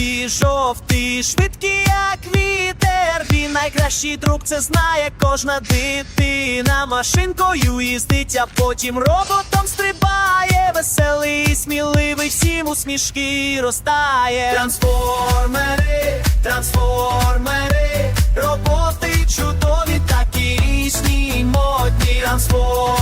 жовті, жовті, швидкі, як вітер. Він найкращий друг, це знає кожна дитина. Машинкою їздить, а потім роботом стрибає. Веселий, сміливий, всім усмішки розтає. Трансформери, трансформери, роботи чудові, такі різні модні. Трансформери,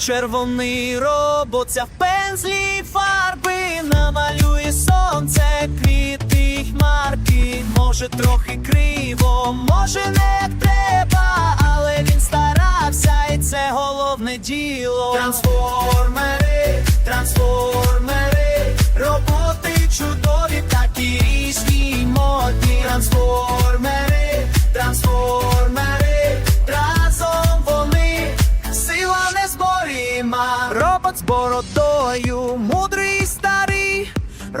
Червоний робот ця в пензлі фарби намалює сонце, квіти хмарки. Може трохи криво, може не як треба, але він старався, і це головне діло. Трансформери, трансформери, роботи чудові, такі різні модні. Трансформери,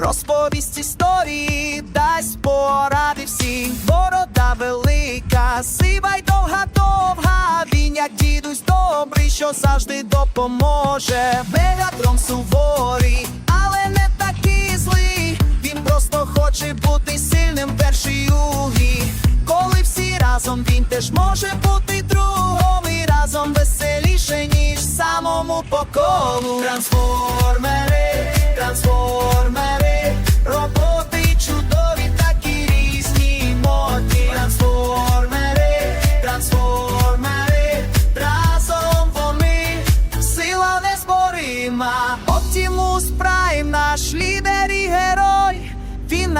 розповість історії, дасть поради всі. Борода велика, сива й довга довга. Він як дідусь добрий, що завжди допоможе. Мегатрон суворий, але не такий злий. Він просто хоче бути сильним перший у грі. Коли всі разом він теж може бути другом і разом веселіше, ніж самому по колу.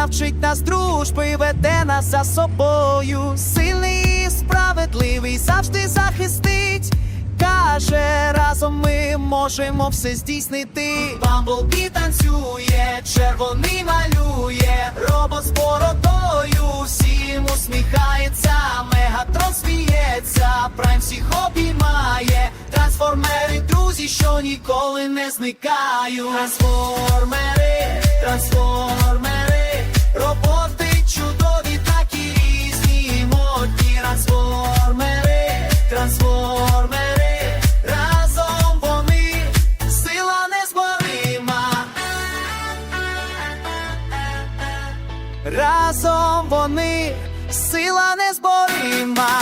Навчить нас дружби, веде нас за собою. Сильний і справедливий завжди захистить. Каже, разом ми можемо все здійснити. Бамблбі танцює, червоний малює, робот з бородою, всім усміхається, мегатрон сміється, прайм всіх обіймає, трансформери, друзі, що ніколи не зникають. Трансформери, трансформери, Разом вони сила незборима.